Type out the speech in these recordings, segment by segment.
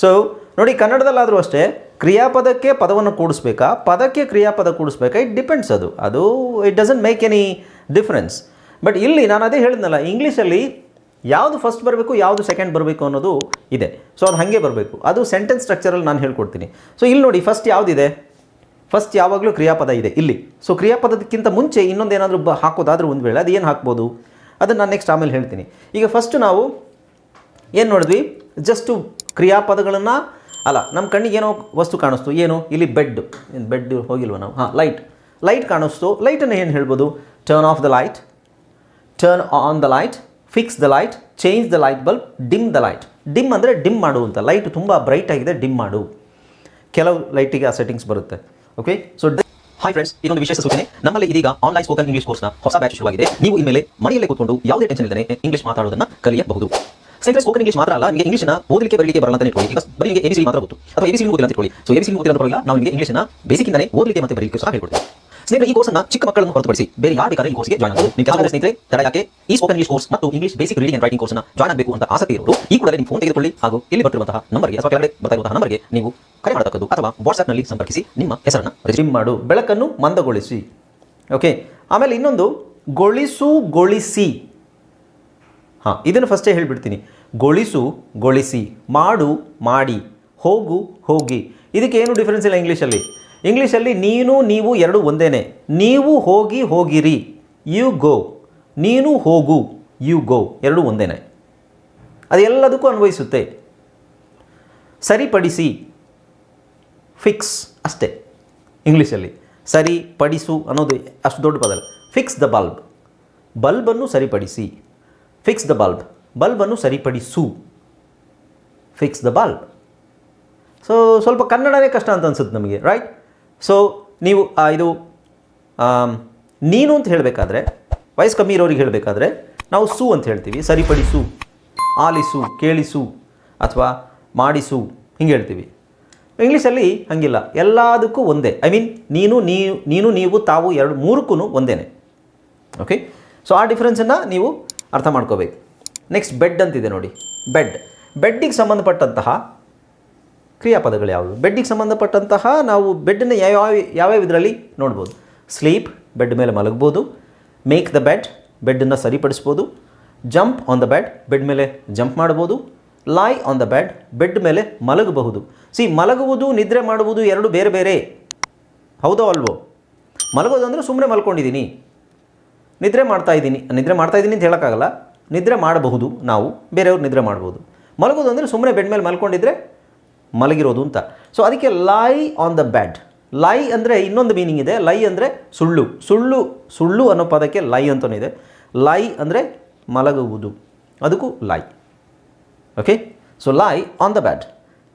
So ನೋಡಿ ಕನ್ನಡದಲ್ಲಾದರೂ ಅಷ್ಟೇ, ಕ್ರಿಯಾಪದಕ್ಕೆ ಪದವನ್ನು ಕೂಡಿಸ್ಬೇಕಾ? ಪದಕ್ಕೆ ಕ್ರಿಯಾಪದ ಕೂಡಿಸ್ಬೇಕಾ? ಇಟ್ ಡಿಪೆಂಡ್ಸ್ ಅದು. ಅದು it doesn't make any difference but ಇಲ್ಲಿ ನಾನು ಅದೇ ಹೇಳಿದ್ನಲ್ಲ, ಇಂಗ್ಲೀಷಲ್ಲಿ ಯಾವುದು ಫಸ್ಟ್ ಬರಬೇಕು, ಯಾವುದು ಸೆಕೆಂಡ್ ಬರಬೇಕು ಅನ್ನೋದು ಇದೆ. ಸೊ ಅದು ಹಾಗೆ ಬರಬೇಕು. ಅದು ಸೆಂಟೆನ್ಸ್ ಸ್ಟ್ರಕ್ಚರಲ್ಲಿ ನಾನು ಹೇಳ್ಕೊಡ್ತೀನಿ. ಸೊ ಇಲ್ಲಿ ನೋಡಿ ಫಸ್ಟ್ ಯಾವುದಿದೆ? ಫಸ್ಟ್ ಯಾವಾಗಲೂ ಕ್ರಿಯಾಪದ ಇದೆ, ಇಲ್ಲಿ. ಸೊ ಕ್ರಿಯಾಪದಕ್ಕಿಂತ ಮುಂಚೆ ಇನ್ನೊಂದೇನಾದರೂ ಬ ಹಾಕೋದಾದರೂ ಒಂದು ವೇಳೆ ಅದು ಏನು ಹಾಕ್ಬೋದು? ಅದನ್ನು ನಾನು ನೆಕ್ಸ್ಟ್ ಆಮೇಲೆ ಹೇಳ್ತೀನಿ. ಈಗ ಫಸ್ಟ್ ನಾವು ಏನು ನೋಡಿದ್ವಿ? ಜಸ್ಟು ಕ್ರಿಯಾಪದಗಳನ್ನು, ಅಲ್ಲ ನಮ್ಮ ಕಣ್ಣಿಗೆ ಏನೋ ವಸ್ತು ಕಾಣಿಸ್ತು. ಏನು? ಇಲ್ಲಿ ಬೆಡ್ ಬೆಡ್ ಹೋಗಿಲ್ವ ನಾವು? ಹಾಂ ಲೈಟ್ ಲೈಟ್ ಕಾಣಿಸ್ತು. ಲೈಟನ್ನು ಏನು ಹೇಳ್ಬೋದು? Turn off the light turn on the light fix the light change the light bulb dim the light dim ಅಂದರೆ ಡಿಮ್ ಮಾಡು ಅಂತ. ಲೈಟ್ ತುಂಬ ಬ್ರೈಟ್ ಆಗಿದೆ ಡಿಮ್ ಮಾಡು. ಕೆಲವು ಲೈಟಿಗೆ ಆ ಸೆಟ್ಟಿಂಗ್ಸ್ ಬರುತ್ತೆ. ಓಕೆ ಸೊ ಹಾಯ್ ಫ್ರೆಂಡ್ಸ್ ಇದೊಂದು ವಿಶೇಷ ಸೂಚನೆ. ನಮ್ಮಲ್ಲಿ ಇದೀಗ ಆನ್ಲೈನ್ ಸ್ಪೋಕನ್ ಇಂಗ್ಲಿಷ್ ಕೋರ್ಸ್ನ ಹೊಸ ಬ್ಯಾಚ್ ಶುರುವಾಗಿದೆ. ನೀವು ಇನ್ಮೇಲೆ ಮನೆಯಲ್ಲೇ ಕೂತ್ಕೊಂಡು ಯಾವುದೇ ಟೆನ್ಷನ್ ಇಲ್ಲದೆ ಇಂಗ್ಲಿಷ್ ಮಾತಾಡೋದನ್ನ ಕಲಿಯಬಹುದು. ಸ್ನೇಹಿತರೆ ಸ್ಪೋಕನ್ ಇಂಗ್ಲಿಷ್ ಮಾತ್ರ ಅಲ್ಲ ನಿಮಗೆ ಇಂಗ್ಲಿಷ್ನ ಓದಲಿಕ್ಕೆ ಬರಲಿಕ್ಕೆ ಬರಲ್ಲ ಅಂತ ಇಟ್ಕೊಳ್ಳಿ. ಬರೀ ನಿಮಗೆ ಎಬಿಸಿ ಮಾತ್ರ ಗೊತ್ತು. ಅಥವಾ ಎಬಿಸಿ ಓದಿಲ್ಲ ಅಂತ ಇಟ್ಕೊಳ್ಳಿ. ಸೊ ಎಬಿಸಿ ಓದಿಲ್ಲ ಅಂತ ನಾವು ನಿಮಗೆ ಇಂಗ್ಲಿಷ್ನ ಬೇಸಿಕ್ ಇಂದಾನೆ ಓದಲಿಕ್ಕೆ ಮತ್ತೆ ಬರಲಿಕ್ಕೆ ಸಹ ಹೇಳ್ಕೊಡ್ತೀವಿ. ಸ್ನೇಹಿತರೆ, ಈ ಕೋರ್ಸ್ನ ಚಿಕ್ಕ ಮಕ್ಕಳನ್ನು ಹೊರತುಪಡಿಸಿ ಬೇರೆ ಯಾರು ಬೇಕಾದ್ರೆ ಈ ಕೋರ್ಸ್ಗೆ ಜಾಯ್ನ್ ಆಗಬಹುದು ನಿಮ್ಮ ಕೆಲವು ಸ್ನೇಹಿತರೆ ತಡ ಯಾಕೆ ಈ ಸ್ಪೋಕನ್ ಇಂಗ್ಲಿಷ್ ಕೋರ್ಸ್ ಮತ್ತು English basic reading and writing ಕೋರ್ಸ್ನ ಜಾಯ್ನ್ ಆಗಬೇಕು ಅಂತ ಆಸಕ್ತಿ ಇರೋರು, ಈ ಕೂಡಲೇ ನಿಮ್ಮ ಫೋನ್ ತೆಗೆದುಕೊಳ್ಳಿ ಹಾಗೂ ಇಲ್ಲಿ ಬರ್ತಿರುವಂತಹ ನಂಬರ್ಗೆ ಅಥವಾ ಕೆಳಗಡೆ ಇರುವಂತಹ ನಂಬರ್ಗೆ ನೀವು ಕರೆ ಮಾಡತಕ್ಕದ್ದು ಅಥವಾ ವಾಟ್ಸ್ಆಪ್ನಲ್ಲಿ ಸಂಪರ್ಕಿಸಿ ನಿಮ್ಮ ಹೆಸರನ್ನ ರಿಜಿಮ್ ಜಿಮ್ ಮಾಡು. ಬೆಳಕನ್ನು ಮಂದಗೊಳಿಸಿ. ಓಕೆ ಆಮೇಲೆ ಇನ್ನೊಂದು, ಗೊಳಿಸು, ಗೊಳಿಸಿ. ಹಾಂ, ಇದನ್ನು ಫಸ್ಟೇ ಹೇಳಿಬಿಡ್ತೀನಿ. ಗೊಳಿಸು, ಗೊಳಿಸಿ, ಮಾಡು, ಮಾಡಿ, ಹೋಗು, ಹೋಗಿ. ಇದಕ್ಕೆ ಏನು ಡಿಫ್ರೆನ್ಸ್ ಇಲ್ಲ ಇಂಗ್ಲೀಷಲ್ಲಿ ಇಂಗ್ಲೀಷಲ್ಲಿ ನೀನು, ನೀವು ಎರಡು ಒಂದೇನೆ. ನೀವು ಹೋಗಿ, ಹೋಗಿರಿ. ಯು ಗೋ ನೀನು ಹೋಗು ಯು ಗೋ ಎರಡು ಒಂದೇನೆ. ಅದೆಲ್ಲದಕ್ಕೂ ಅನ್ವಯಿಸುತ್ತೆ. ಸರಿಪಡಿಸಿ ಫಿಕ್ಸ್ ಅಷ್ಟೇ ಇಂಗ್ಲೀಷಲ್ಲಿ ಸರಿ ಪಡಿಸು ಅನ್ನೋದು ಅಷ್ಟು ದೊಡ್ಡ ಪದ ಫಿಕ್ಸ್ ದ ಬಲ್ಬ್ ಬಲ್ಬನ್ನು ಸರಿಪಡಿಸಿ. ಫಿಕ್ಸ್ ದ ಬಲ್ಬ್ ಬಲ್ಬನ್ನು ಸರಿಪಡಿಸು. ಫಿಕ್ಸ್ ದ ಬಲ್ಬ್ ಸೊ ಸ್ವಲ್ಪ ಕನ್ನಡನೇ ಕಷ್ಟ ಅಂತ ಅನ್ಸುತ್ತೆ ನಮಗೆ ರೈಟ್ ಸೊ ನೀವು ಇದು ನೀನು ಅಂತ ಹೇಳಬೇಕಾದ್ರೆ, ವಯಸ್ಸು ಕಮ್ಮಿ ಇರೋರಿಗೆ ಹೇಳಬೇಕಾದ್ರೆ, ನಾವು ಸು ಅಂತ ಹೇಳ್ತೀವಿ. ಸರಿಪಡಿಸು, ಆಲಿಸು, ಕೇಳಿಸು, ಅಥವಾ ಮಾಡಿಸು, ಹಿಂಗೆ ಹೇಳ್ತೀವಿ. ಇಂಗ್ಲೀಷಲ್ಲಿ ಹಾಗಿಲ್ಲ. ಎಲ್ಲದಕ್ಕೂ ಒಂದೇ. ಐ ಮೀನ್ ನೀನು ನೀವು ನೀನು, ನೀವು, ತಾವು ಎರಡು ಮೂರಕ್ಕೂ ಒಂದೇನೆ. ಓಕೆ ಸೊ ಆ ಡಿಫ್ರೆನ್ಸನ್ನು ನೀವು ಅರ್ಥ ಮಾಡ್ಕೋಬೇಕು. ನೆಕ್ಸ್ಟ್ ಬೆಡ್ ಅಂತಿದೆ ನೋಡಿ. ಬೆಡ್ ಬೆಡ್ಡಿಗೆ ಸಂಬಂಧಪಟ್ಟಂತಹ ಕ್ರಿಯಾಪದಗಳು ಯಾವುದು? ಬೆಡ್ಡಿಗೆ ಸಂಬಂಧಪಟ್ಟಂತಹ ನಾವು ಬೆಡ್ಡನ್ನು ಯಾವ ಯಾವ್ಯಾವ ಇದರಲ್ಲಿ ನೋಡ್ಬೋದು? ಸ್ಲೀಪ್ ಬೆಡ್ ಮೇಲೆ ಮಲಗ್ಬೋದು. ಮೇಕ್ ದ ಬೆಡ್ ಬೆಡ್ಡನ್ನು ಸರಿಪಡಿಸ್ಬೋದು. Jump on the bed bed ಮೇಲೆ ಜಂಪ್ ಮಾಡ್ಬೋದು. Lie on the bed bed ಮೇಲೆ ಮಲಗಬಹುದು. ಸಿ ಮಲಗುವುದು, ನಿದ್ರೆ ಮಾಡುವುದು ಎರಡು ಬೇರೆ ಬೇರೆ. ಹೌದೋ ಅಲ್ವೋ? ಮಲಗೋದು ಅಂದರೆ ಸುಮ್ಮನೆ ಮಲ್ಕೊಂಡಿದ್ದೀನಿ. ನಿದ್ರೆ ಮಾಡ್ತಾ ಇದ್ದೀನಿ. ನಿದ್ರೆ ಮಾಡ್ತಾ ಇದ್ದೀನಿ ಅಂತ ಹೇಳೋಕ್ಕಾಗಲ್ಲ. ನಿದ್ರೆ ಮಾಡಬಹುದು. ನಾವು ಬೇರೆಯವ್ರು ನಿದ್ರೆ ಮಾಡ್ಬೋದು ಮಲಗೋದು ಅಂದರೆ ಸುಮ್ಮನೆ ಬೆಡ್ ಮೇಲೆ ಮಲ್ಕೊಂಡಿದ್ರೆ ಮಲಗಿರೋದು ಅಂತ. ಸೊ ಅದಕ್ಕೆ ಲೈ ಆನ್ ದ ಬ್ಯಾಡ್ ಲೈ ಅಂದರೆ ಇನ್ನೊಂದು ಮೀನಿಂಗ್ ಇದೆ. ಲೈ ಅಂದರೆ ಸುಳ್ಳು. ಸುಳ್ಳು ಸುಳ್ಳು ಅನ್ನೋ ಪದಕ್ಕೆ ಲೈ ಅಂತಲೂ ಇದೆ. ಲೈ ಅಂದರೆ ಮಲಗುವುದು. ಅದಕ್ಕೂ lie okay so lie on the bed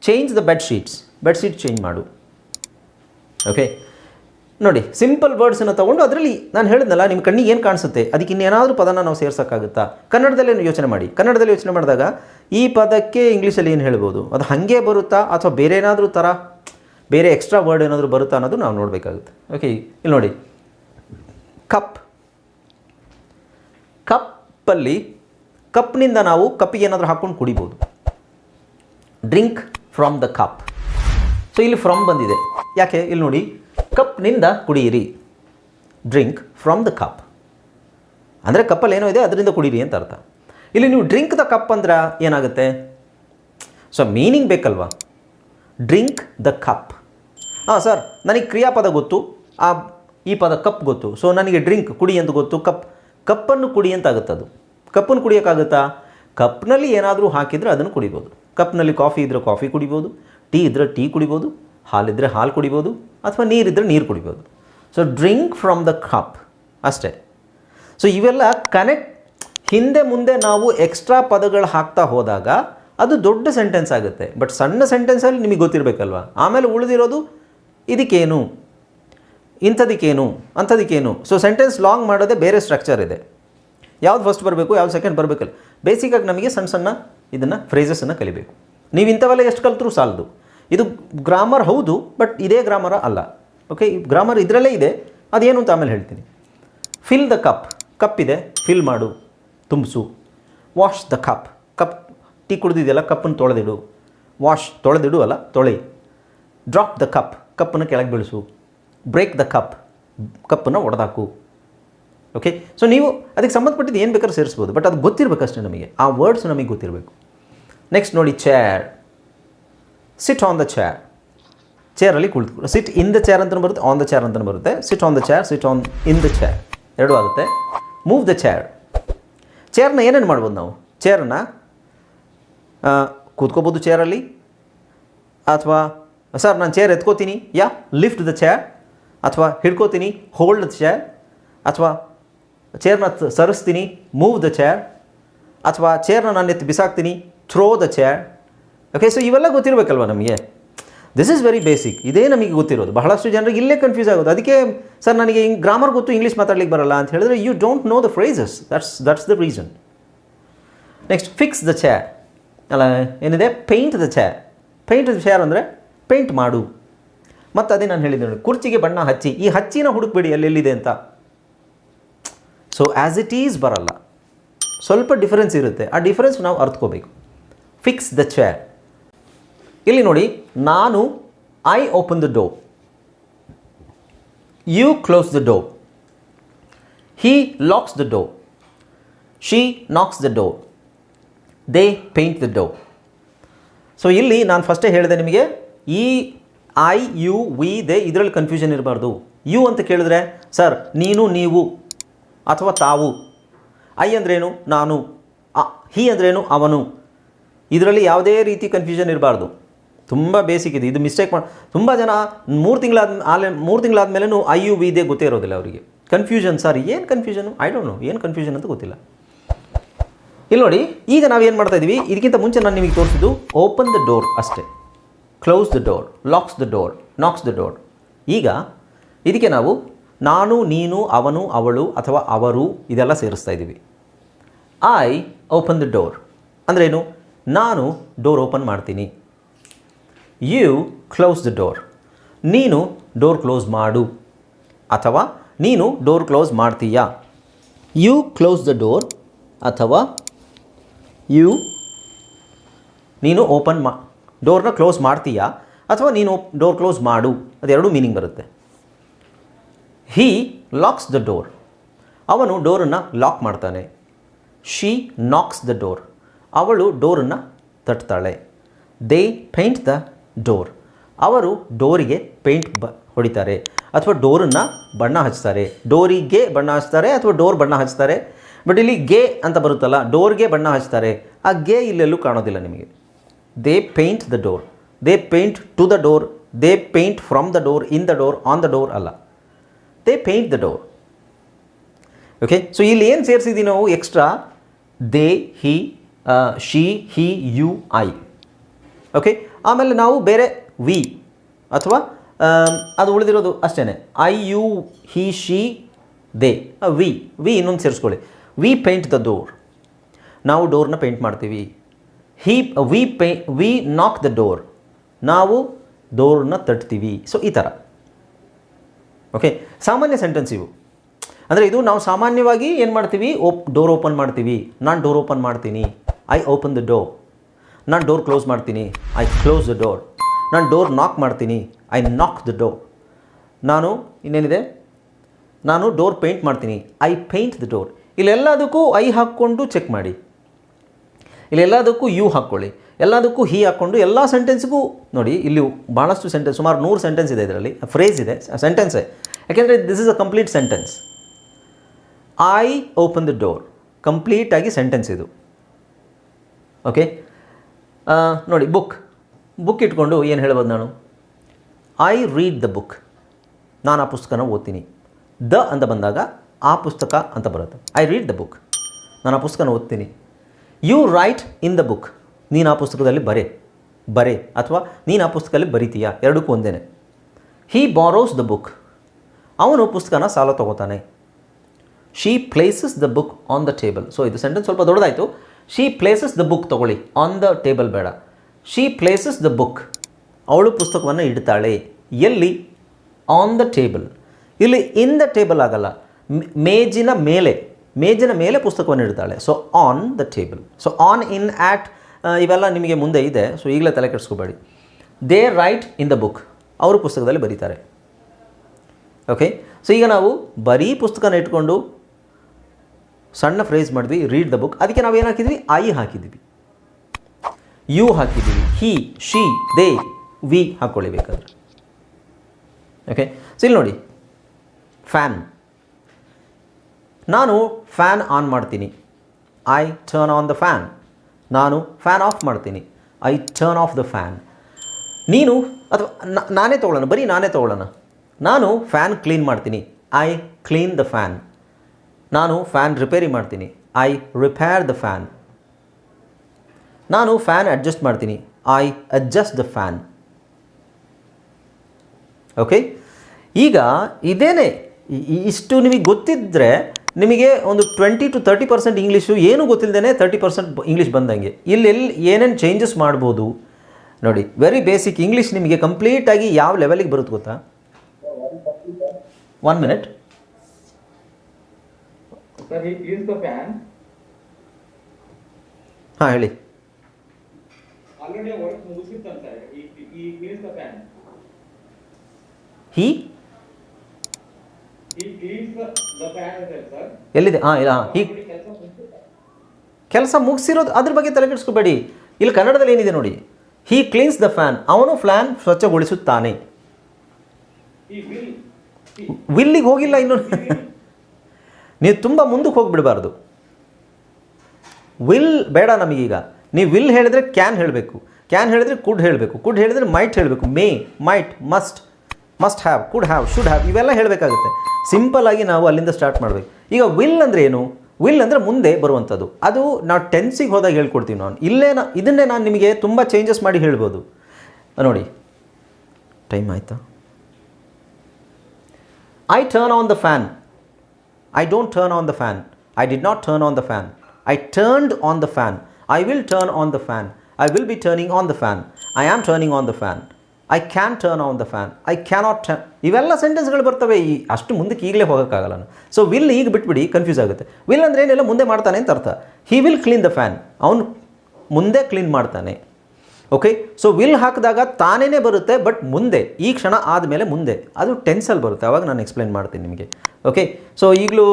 change the bed sheets bed sheet change ಮಾಡು. ಓಕೆ ನೋಡಿ ಸಿಂಪಲ್ ವರ್ಡ್ಸನ್ನು ತೊಗೊಂಡು ಅದರಲ್ಲಿ ನಾನು ಹೇಳಿದ್ನಲ್ಲ ನಿಮ್ಮ ಕಣ್ಣಿಗೆ ಏನು ಕಾಣಿಸುತ್ತೆ? ಅದಕ್ಕೆ ಇನ್ನೇನಾದರೂ ಪದನ ನಾವು ಸೇರ್ಸೋಕ್ಕಾಗುತ್ತಾ? ಕನ್ನಡದಲ್ಲೇ ಯೋಚನೆ ಮಾಡಿ. ಕನ್ನಡದಲ್ಲಿ ಯೋಚನೆ ಮಾಡಿದಾಗ, ಈ ಪದಕ್ಕೆ ಇಂಗ್ಲೀಷಲ್ಲಿ ಏನು ಹೇಳ್ಬೋದು? ಅದು ಹಾಗೆ ಬರುತ್ತಾ ಅಥವಾ ಬೇರೆ ಏನಾದರೂ ಥರ ಬೇರೆ ಎಕ್ಸ್ಟ್ರಾ ವರ್ಡ್ ಏನಾದರೂ ಬರುತ್ತಾ ಅನ್ನೋದು ನಾವು ನೋಡಬೇಕಾಗುತ್ತೆ. ಓಕೆ ಇಲ್ಲಿ ನೋಡಿ. ಕಪ್. ಕಪ್ಪಲ್ಲಿ ಕಪ್ನಿಂದ ನಾವು ಕಪ್ಪಿಗೆ ಏನಾದರೂ ಹಾಕ್ಕೊಂಡು ಕುಡಿಬೋದು. Drink from the cup so ಇಲ್ಲಿ ಫ್ರಮ್ ಬಂದಿದೆ. ಯಾಕೆ? ಇಲ್ಲಿ ನೋಡಿ. ಕಪ್ನಿಂದ ಕುಡಿಯಿರಿ ಡ್ರಿಂಕ್ ಫ್ರಮ್ ದ ಕಪ್ ಅಂದರೆ ಕಪ್ಪಲ್ಲಿ ಏನೋ ಇದೆ, ಅದರಿಂದ ಕುಡೀರಿ ಅಂತ ಅರ್ಥ. ಇಲ್ಲಿ ನೀವು ಡ್ರಿಂಕ್ ದ ಕಪ್ ಅಂದ್ರೆ ಏನಾಗುತ್ತೆ? ಸೊ ಮೀನಿಂಗ್ ಬೇಕಲ್ವಾ? ಡ್ರಿಂಕ್ ದ ಕಪ್ ಹಾಂ ಸರ್ ನನಗೆ ಕ್ರಿಯಾಪದ ಗೊತ್ತು, ಆ, ಈ ಪದ ಕಪ್ ಗೊತ್ತು. ಸೊ ನನಗೆ ಡ್ರಿಂಕ್ ಕುಡಿ ಅಂತ ಗೊತ್ತು. ಕಪ್ ಕಪ್ಪನ್ನು ಕುಡಿ ಅಂತ ಆಗುತ್ತೆ ಅದು. ಕಪ್ಪನ್ನು ಕುಡಿಯೋಕ್ಕಾಗುತ್ತಾ? ಕಪ್ನಲ್ಲಿ ಏನಾದರೂ ಹಾಕಿದರೆ ಅದನ್ನು ಕುಡಿಬೋದು. ಕಪ್ನಲ್ಲಿ ಕಾಫಿ ಇದ್ದರೆ ಕಾಫಿ ಕುಡಿಬೋದು. ಟೀ ಇದ್ದರೆ ಟೀ ಕುಡಿಬೋದು. ಹಾಲಿದ್ದರೆ ಹಾಲು ಕುಡಿಬೋದು. ಅಥವಾ ನೀರಿದ್ದರೆ ನೀರು ಕುಡಿಬೋದು. So drink from the cup ಅಷ್ಟೇ. ಸೊ ಇವೆಲ್ಲ ಕನೆಕ್ಟ್ ಹಿಂದೆ ಮುಂದೆ ನಾವು ಎಕ್ಸ್ಟ್ರಾ ಪದಗಳು ಹಾಕ್ತಾ ಹೋದಾಗ ಅದು ದೊಡ್ಡ ಸೆಂಟೆನ್ಸ್ ಆಗುತ್ತೆ. ಬಟ್ ಸಣ್ಣ ಸೆಂಟೆನ್ಸಲ್ಲಿ ನಿಮಗೆ ಗೊತ್ತಿರಬೇಕಲ್ವ? ಆಮೇಲೆ ಉಳಿದಿರೋದು ಇದಕ್ಕೇನು? ಇಂಥದಕ್ಕೇನು? ಅಂಥದಕ್ಕೇನು? ಸೊ ಸೆಂಟೆನ್ಸ್ ಲಾಂಗ್ ಮಾಡೋದೇ ಬೇರೆ ಸ್ಟ್ರಕ್ಚರ್ ಇದೆ. ಯಾವ್ದು ಫಸ್ಟ್ ಬರಬೇಕು, ಯಾವ್ದು ಸೆಕೆಂಡ್ ಬರಬೇಕಲ್ಲ. ಬೇಸಿಕಾಗಿ ನಮಗೆ ಸಣ್ಣ ಸಣ್ಣ ಇದನ್ನು ಫ್ರೇಸಸನ್ನು ಕಲಿಬೇಕು. ನೀವು ಇಂಥವೆಲ್ಲ ಎಷ್ಟು ಕಲಿತರೂ ಸಾಲದು? ಇದು ಗ್ರಾಮರ್ ಹೌದು ಬಟ್ ಇದೇ ಗ್ರಾಮರ ಅಲ್ಲ. ಓಕೆ ಗ್ರಾಮರ್ ಇದರಲ್ಲೇ ಇದೆ, ಅದೇನು ಅಂತ ಆಮೇಲೆ ಹೇಳ್ತೀನಿ. ಫಿಲ್ ದ ಕಪ್ ಕಪ್ ಇದೆ ಫಿಲ್ ಮಾಡು, ತುಂಬಿಸು. Wash the cup cup tea ಕುಡಿದಿದೆಯಲ್ಲ ಕಪ್ಪನ್ನು ತೊಳೆದಿಡು. ವಾಶ್ ತೊಳೆದಿಡು ಅಲ್ಲ, ತೊಳೆ. ಡ್ರಾಪ್ ದ ಕಪ್ ಕಪ್ಪನ್ನು ಕೆಳಗೆ ಬೀಳಿಸು. ಬ್ರೇಕ್ ದ ಕಪ್ ಕಪ್ಪನ್ನು ಒಡೆದಾಕು. ಓಕೆ ಸೊ ನೀವು ಅದಕ್ಕೆ ಸಂಬಂಧಪಟ್ಟಿದ್ದು ಏನು ಬೇಕಾದ್ರೂ ಸೇರಿಸ್ಬೋದು ಬಟ್ ಅದು ಗೊತ್ತಿರಬೇಕಷ್ಟೇ ನಮಗೆ. ಆ ವರ್ಡ್ಸ್ ನಮಗೆ ಗೊತ್ತಿರಬೇಕು. ನೆಕ್ಸ್ಟ್ ನೋಡಿ chair sit on the chair ಚೇರಲ್ಲಿ ಕುಳಿತು ಸಿಟ್ ಇನ್ ದ ಚೇರ್ ಅಂತಲೂ ಬರುತ್ತೆ ಆನ್ ದ ಚೇರ್ ಅಂತಲೂ ಬರುತ್ತೆ. Sit on the chair sit on in the chair ಎರಡು ಆಗುತ್ತೆ. ಮೂವ್ ದ ಚೇರ್ ಚೇರ್ನ ಏನೇನು ಮಾಡ್ಬೋದು ನಾವು? ಚೇರನ್ನ ಕೂತ್ಕೋಬೋದು ಚೇರಲ್ಲಿ ಅಥವಾ ಸರ್ ನಾನು ಚೇರ್ ಎತ್ಕೋತೀನಿ. ಯಾ ಲಿಫ್ಟ್ ದ ಚೇರ್ ಅಥವಾ, ಹಿಡ್ಕೋತೀನಿ ಹೋಲ್ಡ್ ದ ಚೇರ್ ಅಥವಾ ಚೇರ್ನ ಸರಿಸ್ತೀನಿ ಮೂವ್ ದ ಚೇರ್ ಅಥವಾ ಚೇರ್ನ ನಾನು ಎತ್ತಿ ಬಿಸಾಕ್ತೀನಿ throw the chair okay so ಇವೆಲ್ಲ ಗೊತ್ತಿರಬೇಕಲ್ವ ನಮಗೆ? ದಿಸ್ ಇಸ್ ವೆರಿ ಬೇಸಿಕ್ ಇದೇ ನಮಗೆ ಗೊತ್ತಿರೋದು. ಬಹಳಷ್ಟು ಜನರಿಗೆ ಇಲ್ಲೇ ಕನ್ಫ್ಯೂಸ್ ಆಗೋದು. ಅದಕ್ಕೆ, ಸರ್, ನನಗೆ ಹಿಂಗೆ ಗ್ರಾಮರ್ ಗೊತ್ತು ಇಂಗ್ಲೀಷ್ ಮಾತಾಡ್ಲಿಕ್ಕೆ ಬರಲ್ಲ ಅಂತ ಹೇಳಿದ್ರೆ you don't know the phrases that's that's the reason next fix the chair ಅಲ್ಲ, ಏನಿದೆ? Paint the chair paint the chair ಅಂದರೆ ಪೇಂಟ್ ಮಾಡು. ಮತ್ತು ಅದೇ ನಾನು ಹೇಳಿದ್ದೆ ನೋಡಿ, ಕುರ್ಚಿಗೆ ಬಣ್ಣ ಹಚ್ಚಿ. ಈ ಹಚ್ಚಿನ ಹುಡುಕ್ಬೇಡಿ ಎಲ್ಲೆಲ್ಲಿದೆ ಅಂತ. ಸೊ ಆ್ಯಸ್ ಇಟ್ ಈಸ್ ಬರಲ್ಲ. ಸ್ವಲ್ಪ ಡಿಫರೆನ್ಸ್ ಇರುತ್ತೆ. ಆ ಡಿಫರೆನ್ಸ್ ನಾವು ಅರ್ಥ್ಕೋಬೇಕು ಫಿಕ್ಸ್ ದ ಚೇರ್ ಇಲ್ಲಿ ನೋಡಿ, ನಾನು I open the door you close the door he locks the door she knocks the door they paint the door so ಇಲ್ಲಿ ನಾನು ಫಸ್ಟೇ ಹೇಳಿದೆ ನಿಮಗೆ, ಈ ಐ ಯು ವಿ ದೇ ಇದರಲ್ಲಿ ಕನ್ಫ್ಯೂಷನ್ ಇರಬಾರ್ದು. ಯು ಅಂತ ಕೇಳಿದ್ರೆ ಸರ್ ನೀನು, ನೀವು ಅಥವಾ ತಾವು ಐ ಅಂದ್ರೇನು, ನಾನು ಹಿ ಅಂದ್ರೇನು, ಅವನು. ಇದರಲ್ಲಿ ಯಾವುದೇ ರೀತಿ ಕನ್ಫ್ಯೂಷನ್ ಇರಬಾರ್ದು. ತುಂಬ ಬೇಸಿಕ್ ಇದೆ. ಇದು ಮಿಸ್ಟೇಕ್ ಮಾಡಿ ತುಂಬ ಜನ ಮೂರು ತಿಂಗಳಾದ ಆಲೆ ಮೂರು ತಿಂಗಳಾದ ಮೇಲೂ ಐ ಯು ವಿ ಇದೆ ಗೊತ್ತೇ ಇರೋದಿಲ್ಲ ಅವರಿಗೆ. ಕನ್ಫ್ಯೂಷನ್ ಸರ್ ಏನು ಕನ್ಫ್ಯೂಷನು ಐ ಡೋಂಟ್ ನೋ ಏನು ಕನ್ಫ್ಯೂಷನ್ ಅಂತ ಗೊತ್ತಿಲ್ಲ. ಇಲ್ಲಿ ನೋಡಿ, ಈಗ ನಾವೇನು ಮಾಡ್ತಾ ಇದ್ದೀವಿ? ಇದಕ್ಕಿಂತ ಮುಂಚೆ ನಾನು ನಿಮಗೆ ತೋರಿಸಿದ್ದು ಓಪನ್ ದ ಡೋರ್ ಅಷ್ಟೇ. Close the door locks the door knocks the door ಈಗ, ಇದಕ್ಕೆ ನಾವು ನಾನು, ನೀನು, ಅವನು, ಅವಳು ಅಥವಾ ಅವರು ಇದೆಲ್ಲ ಸೇರಿಸ್ತಾ ಇದ್ದೀವಿ. ಐ ಓಪನ್ ದ ಡೋರ್ ಅಂದ್ರೇನು? ನಾನು ಡೋರ್ ಓಪನ್ ಮಾಡ್ತೀನಿ. ಯು ಕ್ಲೋಸ್ ದ ಡೋರ್ ನೀನು ಡೋರ್ ಕ್ಲೋಸ್ ಮಾಡು. ಅಥವಾ ನೀನು ಡೋರ್ ಕ್ಲೋಸ್ ಮಾಡ್ತೀಯಾ? ಯು ಕ್ಲೋಸ್ ದ ಡೋರ್ ಅಥವಾ ಯು ನೀನು ಓಪನ್ ಮಾ ಡೋರ್ನ ಕ್ಲೋಸ್ ಮಾಡ್ತೀಯಾ? ಅಥವಾ ನೀನು ಡೋರ್ ಕ್ಲೋಸ್ ಮಾಡು. ಅದೆರಡೂ ಮೀನಿಂಗ್ ಬರುತ್ತೆ. ಹೀ ಲಾಕ್ಸ್ ದ ಡೋರ್ ಅವನು ಡೋರನ್ನು ಲಾಕ್ ಮಾಡ್ತಾನೆ. ಶಿ ನಾಕ್ಸ್ ದ ಡೋರ್ ಅವಳು ಡೋರನ್ನು ತಟ್ತಾಳೆ. They paint the door. ಅವರು ಡೋರಿಗೆ ಪೇಂಟ್ ಬ ಹೊಡಿತಾರೆ ಅಥವಾ ಡೋರನ್ನು ಬಣ್ಣ ಹಚ್ತಾರೆ. ಡೋರಿಗೆ ಬಣ್ಣ ಹಚ್ತಾರೆ ಅಥವಾ ಡೋರ್ ಬಣ್ಣ ಹಚ್ತಾರೆ. ಬಟ್ ಇಲ್ಲಿ ಗೆ ಅಂತ ಬರುತ್ತಲ್ಲ, ಡೋರ್ಗೆ ಬಣ್ಣ ಹಚ್ತಾರೆ. ಆ ಗೆ ಇಲ್ಲೆಲ್ಲೂ ಕಾಣೋದಿಲ್ಲ ನಿಮಗೆ. They paint the door they paint to the door they paint from the door in the door on the door ಅಲ್ಲ. They paint the door okay so ಇಲ್ಲಿ ಏನು ಸೇರಿಸಿದ್ದೀವಿ ನಾವು? Extra they he she he you I okay ಆಮೇಲೆ ನಾವು ಬೇರೆ we ಅಥವಾ ಅದು ಉಳಿದಿರೋದು ಅಷ್ಟೇ I, you, he, she, they. We. We ಇನ್ನೊಂದು ಸೇರಿಸ್ಕೊಳ್ಳಿ. We paint the door. ನಾವು ಡೋರ್ನ ಪೇಂಟ್ ಮಾಡ್ತೀವಿ. He, V pay, we knock the door. ನಾವು ಡೋರ್ನ ತಟ್ತೀವಿ. ಸೊ, ಈ ಥರ. ಓಕೆ? ಸಾಮಾನ್ಯ ಸೆಂಟೆನ್ಸ್ ಇವು. ಅಂದರೆ ಇದು ನಾವು ಸಾಮಾನ್ಯವಾಗಿ ಏನು ಮಾಡ್ತೀವಿ? ಓಪ್, ಡೋರ್ ಓಪನ್ ಮಾಡ್ತೀವಿ. ನಾನು ಡೋರ್ ಓಪನ್ ಮಾಡ್ತೀನಿ. I open the door. ನಾನು ಡೋರ್ ಕ್ಲೋಸ್ ಮಾಡ್ತೀನಿ. ಐ ಕ್ಲೋಸ್ ದ ಡೋರ್ ನಾನು ಡೋರ್ ನಾಕ್ ಮಾಡ್ತೀನಿ. ಐ ನಾಕ್ ದ ಡೋರ್ ನಾನು ಇನ್ನೇನಿದೆ? ನಾನು ಡೋರ್ ಪೇಂಟ್ ಮಾಡ್ತೀನಿ. ಐ ಪೇಂಟ್ ದ ಡೋರ್ ಇಲ್ಲೆಲ್ಲದಕ್ಕೂ ಐ ಹಾಕ್ಕೊಂಡು ಚೆಕ್ ಮಾಡಿ. ಇಲ್ಲೆಲ್ಲದಕ್ಕೂ ಯು ಹಾಕ್ಕೊಳ್ಳಿ ಎಲ್ಲದಕ್ಕೂ ಹಿ ಹಾಕ್ಕೊಂಡು ಎಲ್ಲ ಸೆಂಟೆನ್ಸ್ಗೂ ನೋಡಿ, ಇಲ್ಲಿ ಭಾಳಷ್ಟು ಸೆಂಟೆನ್ಸ್ ಸುಮಾರು ನೂರು ಸೆಂಟೆನ್ಸ್ ಇದೆ ಇದರಲ್ಲಿ. ಫ್ರೇಸ್ ಇದೆ. ಸೆಂಟೆನ್ಸೇ ಯಾಕೆಂದರೆ this is a complete sentence I open the door ಕಂಪ್ಲೀಟಾಗಿ ಸೆಂಟೆನ್ಸ್ ಇದು. ಓಕೆ ನೋಡಿ ಬುಕ್ ಬುಕ್ ಇಟ್ಕೊಂಡು ಏನು ಹೇಳ್ಬೋದು ನಾನು? ಐ ರೀಡ್ ದ ಬುಕ್ ನಾನು ಆ ಪುಸ್ತಕನ ಓದ್ತೀನಿ. ದ ಅಂತ ಬಂದಾಗ ಆ ಪುಸ್ತಕ ಅಂತ ಬರುತ್ತೆ. ಐ ರೀಡ್ ದ ಬುಕ್ ನಾನು ಆ ಪುಸ್ತಕನ ಓದ್ತೀನಿ. You write in the book ನೀನು ಆ ಪುಸ್ತಕದಲ್ಲಿ ಬರೆ. ಬರೆ. ಅಥವಾ ನೀನು ಆ ಪುಸ್ತಕದಲ್ಲಿ ಬರಿತೀಯಾ? ಎರಡಕ್ಕೂ ಒಂದೇನೆ. ಹೀ ಬಾರೋಸ್ ದ ಬುಕ್ ಅವನು ಪುಸ್ತಕನ ಸಾಲ ತಗೋತಾನೆ. She places the book on the table so ಇದು ಸೆಂಟೆನ್ಸ್ ಸ್ವಲ್ಪ ದೊಡ್ಡದಾಯಿತು. ಶೀ ಪ್ಲೇಸಸ್ ದ ಬುಕ್ ತಗೊಳ್ಳಿ ಆನ್ ದ ಟೇಬಲ್ ಬೇಡ. ಶೀ ಪ್ಲೇಸಸ್ ದ ಬುಕ್ ಅವಳು ಪುಸ್ತಕವನ್ನು ಇಡ್ತಾಳೆ. ಎಲ್ಲಿ? ಆನ್ ದ ಟೇಬಲ್ ಇಲ್ಲಿ ಇನ್ ದ ಟೇಬಲ್ ಆಗಲ್ಲ. ಮೇಜಿನ ಮೇಲೆ ಮೇಜಿನ ಮೇಲೆ ಪುಸ್ತಕವನ್ನು ಇಡ್ತಾಳೆ. So on the table so on in at ಇವೆಲ್ಲ ನಿಮಗೆ ಮುಂದೆ ಇದೆ. ಸೊ ಈಗಲೇ ತಲೆ ಕೆಡಿಸ್ಕೋಬೇಡಿ. They write in the book ಅವರು ಪುಸ್ತಕದಲ್ಲಿ ಬರೀತಾರೆ. ಓಕೆ ಸೊ ಈಗ ನಾವು ಬರೀ ಪುಸ್ತಕನ ಇಟ್ಕೊಂಡು ಸಣ್ಣ ಫ್ರೇಸ್ ಮಾಡಿದ್ವಿ ರೀಡ್ ದ ಬುಕ್ ಅದಕ್ಕೆ ನಾವು ಏನು ಹಾಕಿದ್ವಿ? ಐ ಹಾಕಿದ್ವಿ. ಯು ಹಾಕಿದ್ದೀವಿ ಹಿ ಶಿ ದೇ ವಿ ಹಾಕ್ಕೊಳ್ಳಿ ಬೇಕಾದ್ರೆ ಓಕೆ ಸೊ ಇಲ್ಲಿ ನೋಡಿ. ಫ್ಯಾನ್ ನಾನು ಫ್ಯಾನ್ ಆನ್ ಮಾಡ್ತೀನಿ. I turn on the fan ನಾನು ಫ್ಯಾನ್ ಆಫ್ ಮಾಡ್ತೀನಿ. I turn off the fan ನೀನು, ಅಥವಾ ನಾನೇ ತೊಗೊಳ್ಳೋಣ. ಬರೀ ನಾನೇ ತೊಗೊಳ್ಳೋಣ. ನಾನು ಫ್ಯಾನ್ ಕ್ಲೀನ್ ಮಾಡ್ತೀನಿ. ಐ ಕ್ಲೀನ್ ದ ಫ್ಯಾನ್ ನಾನು ಫ್ಯಾನ್ ರಿಪೇರಿ ಮಾಡ್ತೀನಿ. ಐ ರಿಪೇರ್ ದ ಫ್ಯಾನ್ ನಾನು ಫ್ಯಾನ್ ಅಡ್ಜಸ್ಟ್ ಮಾಡ್ತೀನಿ. I adjust the fan okay ಈಗ ಇದೇನೆ ಇಷ್ಟು ನಿಮಗೆ ಗೊತ್ತಿದ್ದರೆ ನಿಮಗೆ ಒಂದು twenty to thirty percent English ಏನೂ ಗೊತ್ತಿಲ್ಲದೇ ತರ್ಟಿ ಪರ್ಸೆಂಟ್ ಇಂಗ್ಲೀಷ್ ಬಂದಂಗೆ. ಇಲ್ಲಿ ಎಲ್ಲಿ ಏನೇನು ಚೇಂಜಸ್ ಮಾಡ್ಬೋದು? ನೋಡಿ ವೆರಿ ಬೇಸಿಕ್ ಇಂಗ್ಲೀಷ್ ನಿಮಗೆ ಕಂಪ್ಲೀಟಾಗಿ ಯಾವ ಲೆವೆಲಿಗೆ ಬರುತ್ತೆ ಗೊತ್ತಾ? One minute Is the fan. ಹಾಂ ಹೇಳಿ. a work ಈ sir the fan. He? Sir ಎಲ್ಲಿದೆ? ಹಾಂ ಇಲ್ಲ ಈ ಕೆಲಸ ಮುಗಿಸಿರೋದು ಅದ್ರ ಬಗ್ಗೆ ತಲೆ ಕೆಡಿಸ್ಕೋಬೇಡಿ. ಇಲ್ಲಿ ಕನ್ನಡದಲ್ಲಿ ಏನಿದೆ ನೋಡಿ? He cleans the fan. ಅವನು ಫ್ಯಾನ್ ಸ್ವಚ್ಛಗೊಳಿಸುತ್ತಾನೆ. ವಿಲ್ಲಿಗೆ ಹೋಗಿಲ್ಲ ಇನ್ನು. ನೀವು ತುಂಬ ಮುಂದಕ್ಕೆ ಹೋಗಿಬಿಡಬಾರ್ದು. ವಿಲ್ ಬೇಡ ನಮಗೀಗ. ನೀವು ವಿಲ್ ಹೇಳಿದರೆ ಕ್ಯಾನ್ ಹೇಳಬೇಕು. ಕ್ಯಾನ್ ಹೇಳಿದರೆ ಕುಡ್ ಹೇಳಬೇಕು. ಕುಡ್ ಹೇಳಿದರೆ ಮೈಟ್ ಹೇಳಬೇಕು. May might must must have could have should have ಇವೆಲ್ಲ ಹೇಳಬೇಕಾಗುತ್ತೆ. ಸಿಂಪಲ್ ಆಗಿ ನಾವು ಅಲ್ಲಿಂದ ಸ್ಟಾರ್ಟ್ ಮಾಡಬೇಕು. ಈಗ ವಿಲ್ ಅಂದರೆ ಏನು? ವಿಲ್ ಅಂದರೆ ಮುಂದೆ ಬರುವಂಥದ್ದು. ಅದು ನಾವು ಟೆನ್ಸಿಗೆ ಹೋದಾಗ ಹೇಳ್ಕೊಡ್ತೀವಿ ನಾನು. ಇಲ್ಲೇ ನಾ ಇದನ್ನೇ ನಾನು ನಿಮಗೆ ತುಂಬ ಚೇಂಜಸ್ ಮಾಡಿ ಹೇಳ್ಬೋದು. ನೋಡಿ. ಟೈಮ್ ಆಯಿತಾ? I turn on the fan. I don't turn on the fan. I did not turn on the fan. I turned on the fan. I will turn on the fan. I will be turning on the fan. I am turning on the fan. I can turn on the fan. I cannot turn. ಇವೆಲ್ಲ ಸೆಂಟೆನ್ಸ್ಗಳು ಬರ್ತವೆ ಈ ಅಷ್ಟು ಮುಂದಕ್ಕೆ ಈಗಲೇ ಹೋಗೋಕ್ಕಾಗಲ್ಲ so will ಈಗ ಬಿಟ್ಬಿಡಿ ಕನ್ಫ್ಯೂಸ್ ಆಗುತ್ತೆ ವಿಲ್ ಅಂದರೆ ಏನೆಲ್ಲ ಮುಂದೆ ಮಾಡ್ತಾನೆ ಅಂತ ಅರ್ಥ he will clean the fan ಅವನು ಮುಂದೆ ಕ್ಲೀನ್ ಮಾಡ್ತಾನೆ ಓಕೆ ಸೊ ವಿಲ್ ಹಾಕಿದಾಗ ತಾನೇ ಬರುತ್ತೆ ಬಟ್ ಮುಂದೆ ಈ ಕ್ಷಣ ಆದಮೇಲೆ ಮುಂದೆ ಅದು ಟೆನ್ಸಲ್ಲಿ ಬರುತ್ತೆ. ಆವಾಗ ನಾನು ಎಕ್ಸ್ಪ್ಲೇನ್ ಮಾಡ್ತೀನಿ ನಿಮಗೆ. ಓಕೆ ಸೊ ಈಗಲೂ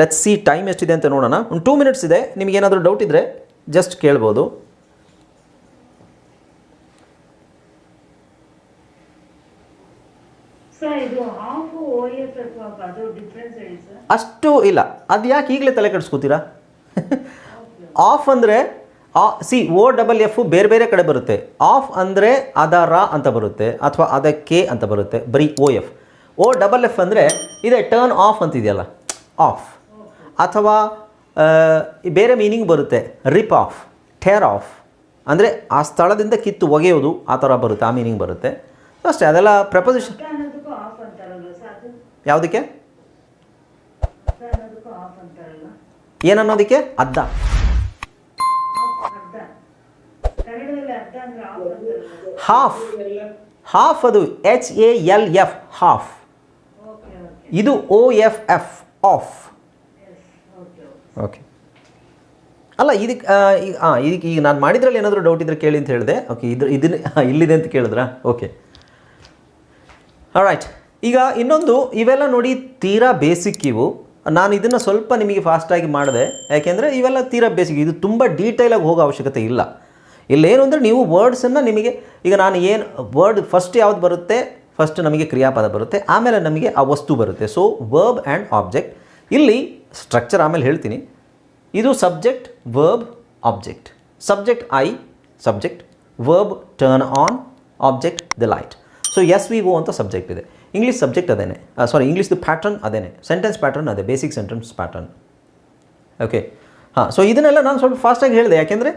ಲೆಟ್ಸ್ ಸಿ ಟೈಮ್ ಎಷ್ಟಿದೆ ಅಂತ ನೋಡೋಣ. ಒಂದು ಟೂ ಮಿನಿಟ್ಸ್ ಇದೆ. ನಿಮಗೇನಾದರೂ ಡೌಟ್ ಇದ್ದರೆ ಜಸ್ಟ್ ಕೇಳ್ಬೋದು. ಅಷ್ಟು ಇಲ್ಲ. ಅದು ಯಾಕೆ ಈಗಲೇ ತಲೆ ಕೆಡಿಸ್ಕೋತೀರಾ? ಆಫ್ ಅಂದರೆ ಸಿ ಓ ಡಬಲ್ ಎಫ್ ಬೇರೆ ಬೇರೆ ಕಡೆ ಬರುತ್ತೆ. ಆಫ್ ಅಂದರೆ ಅದರ ಅಂತ ಬರುತ್ತೆ ಅಥವಾ ಅದಕ್ಕೆ ಅಂತ ಬರುತ್ತೆ. ಬರೀ O F O double F ಅಂದರೆ ಇದೆ ಟರ್ನ್ ಆಫ್ ಅಂತಿದೆಯಲ್ಲ? ಆಫ್ ಅಥವಾ ಆ, ಬೇರೆ ಮೀನಿಂಗ್ ಬರುತ್ತೆ. ರಿಪ್ ಆಫ್ ಟೇರ್ ಆಫ್ ಅಂದರೆ ಆ ಸ್ಥಳದಿಂದ ಕಿತ್ತು ಒಗೆಯೋದು ಆ ಥರ ಬರುತ್ತೆ ಆ ಮೀನಿಂಗ್ ಬರುತ್ತೆ. ಅಷ್ಟೇ ಅದೆಲ್ಲ ಪ್ರಪೋಸಿಷನ್ ಯಾವುದಕ್ಕೆ? ಏನನ್ನೋದಕ್ಕೆ? ಅರ್ಧ ಹಾಫ್ ಹಾಫ್ ಅದು H A L F half ಇದು O F F off okay ಅಲ್ಲ ಇದಕ್ಕೆ ಹಾಂ ಇದಕ್ಕೆ ಈಗ ನಾನು ಮಾಡಿದ್ರಲ್ಲಿ ಏನಾದರೂ ಡೌಟ್ ಇದ್ದರೆ ಕೇಳಿ ಅಂತ ಹೇಳಿದೆ. ಓಕೆ ಇದ್ರ, ಇದನ್ನ ಇಲ್ಲಿದೆ ಅಂತ ಕೇಳಿದ್ರಾ? ಓಕೆ ರೈಟ್ ಈಗ ಇನ್ನೊಂದು, ಇವೆಲ್ಲ ನೋಡಿ ತೀರಾ ಬೇಸಿಕ್ ಇವು. ನಾನು ಇದನ್ನು ಸ್ವಲ್ಪ ನಿಮಗೆ ಫಾಸ್ಟಾಗಿ ಮಾಡಿದೆ. ಯಾಕೆಂದರೆ ಇವೆಲ್ಲ ತೀರಾ ಬೇಸಿಕ್ ಇದು ತುಂಬ ಡೀಟೇಲಾಗಿ ಹೋಗೋ ಅವಶ್ಯಕತೆ ಇಲ್ಲ. ಇಲ್ಲೇನು ಅಂದರೆ ನೀವು ವರ್ಡ್ಸನ್ನು ನಿಮಗೆ, ಈಗ ನಾನು ಏನು ವರ್ಡ್ ಫಸ್ಟ್ ಯಾವ್ದು ಬರುತ್ತೆ? ಫಸ್ಟ್ ನಮಗೆ ಕ್ರಿಯಾಪದ ಬರುತ್ತೆ, ಆಮೇಲೆ ನಮಗೆ ಆ ವಸ್ತು ಬರುತ್ತೆ. ಸೊ ವರ್ಬ್ ಆ್ಯಂಡ್ ಆಬ್ಜೆಕ್ಟ್ ಇಲ್ಲಿ ಸ್ಟ್ರಕ್ಚರ್ ಆಮೇಲೆ ಹೇಳ್ತೀನಿ. ಇದು subject verb object subject I subject verb turn on object the light so S V O ಅಂತ ಸಬ್ಜೆಕ್ಟ್ ಇದೆ. ಇಂಗ್ಲೀಷ್ ಸಬ್ಜೆಕ್ಟ್ ಅದೇನೆ. ಸಾರಿ ಇಂಗ್ಲೀಷ್ದು ಪ್ಯಾಟರ್ನ್ ಅದೇನೆ. ಸೆಂಟೆನ್ಸ್ ಪ್ಯಾಟರ್ನ್ ಅದೇ ಬೇಸಿಕ್ ಸೆಂಟೆನ್ಸ್ ಪ್ಯಾಟರ್ನ್ ಓಕೆ ಹಾಂ ಸೊ ಇದನ್ನೆಲ್ಲ ನಾನು ಸ್ವಲ್ಪ ಫಾಸ್ಟಾಗಿ ಹೇಳಿದೆ. ಯಾಕೆಂದರೆ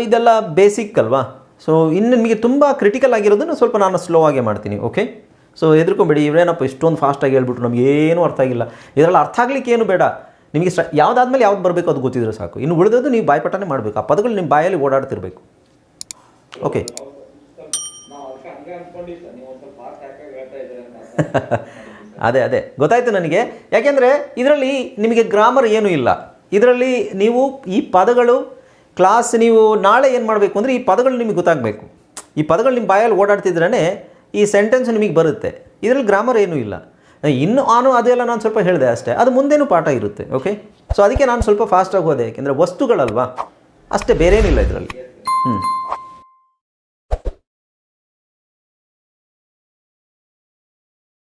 ಇದೆಲ್ಲ ಬೇಸಿಕ್ ಅಲ್ವಾ? ಸೊ ಇನ್ನು ನಿಮಗೆ ತುಂಬ ಕ್ರಿಟಿಕಲ್ ಆಗಿರೋದನ್ನು ಸ್ವಲ್ಪ ನಾನು ಸ್ಲೋ ಆಗಿ ಮಾಡ್ತೀನಿ ಓಕೆ ಸೊ ಹೆದರ್ಕೊಂಬೇಡಿ. ಇವರೇನಪ್ಪ, ಇಷ್ಟೊಂದು ಫಾಸ್ಟಾಗಿ ಹೇಳ್ಬಿಟ್ರು, ನಮಗೆ ಏನೂ ಅರ್ಥ ಆಗಿಲ್ಲ. ಇದರಲ್ಲಿ ಅರ್ಥ ಆಗಲಿಕ್ಕೆ ಏನು ಬೇಡ. ನಿಮಗೆ ಸ್ಟ ಯಾವುದಾದ್ಮೇಲೆ ಯಾವ್ದು ಬರಬೇಕು ಅದು ಗೊತ್ತಿದ್ರೆ ಸಾಕು. ಇನ್ನು ಉಳಿದದ್ದು ನೀವು ಬಾಯ್ಪಟ್ಟನೆ ಮಾಡಬೇಕು. ಆ ಪದಗಳು ನಿಮ್ಮ ಬಾಯಲ್ಲಿ ಓಡಾಡ್ತಿರ್ಬೇಕು. ಓಕೆ ಅದೇ ಅದೇ. ಗೊತ್ತಾಯಿತು ನನಗೆ. ಯಾಕೆಂದರೆ, ಇದರಲ್ಲಿ ನಿಮಗೆ ಗ್ರಾಮರ್ ಏನೂ ಇಲ್ಲ. ಇದರಲ್ಲಿ ನೀವು ಈ ಪದಗಳು ಕ್ಲಾಸ್ ನೀವು ನಾಳೆ ಏನು ಮಾಡಬೇಕು ಅಂದರೆ ಈ ಪದಗಳು ನಿಮಗೆ ಗೊತ್ತಾಗಬೇಕು. ಈ ಪದಗಳು ನಿಮ್ಮ ಬಾಯಲ್ಲಿ ಓಡಾಡ್ತಿದ್ರೇ ಈ ಸೆಂಟೆನ್ಸ್ ನಿಮಗೆ ಬರುತ್ತೆ. ಇದರಲ್ಲಿ ಗ್ರಾಮರ್ ಏನೂ ಇಲ್ಲ. ಇನ್ನು ಆನು ಅದೆಲ್ಲ ನಾನು ಸ್ವಲ್ಪ ಹೇಳಿದೆ ಅಷ್ಟೇ. ಅದು ಮುಂದೇನೂ ಪಾಠ ಇರುತ್ತೆ ಓಕೆ ಸೊ ಅದಕ್ಕೆ ನಾನು ಸ್ವಲ್ಪ ಫಾಸ್ಟಾಗಿ ಹೋದೆ. ಯಾಕೆಂದರೆ ವಸ್ತುಗಳಲ್ವಾ? ಅಷ್ಟೇ ಬೇರೇನಿಲ್ಲ ಇದರಲ್ಲಿ. ಹ್ಞೂ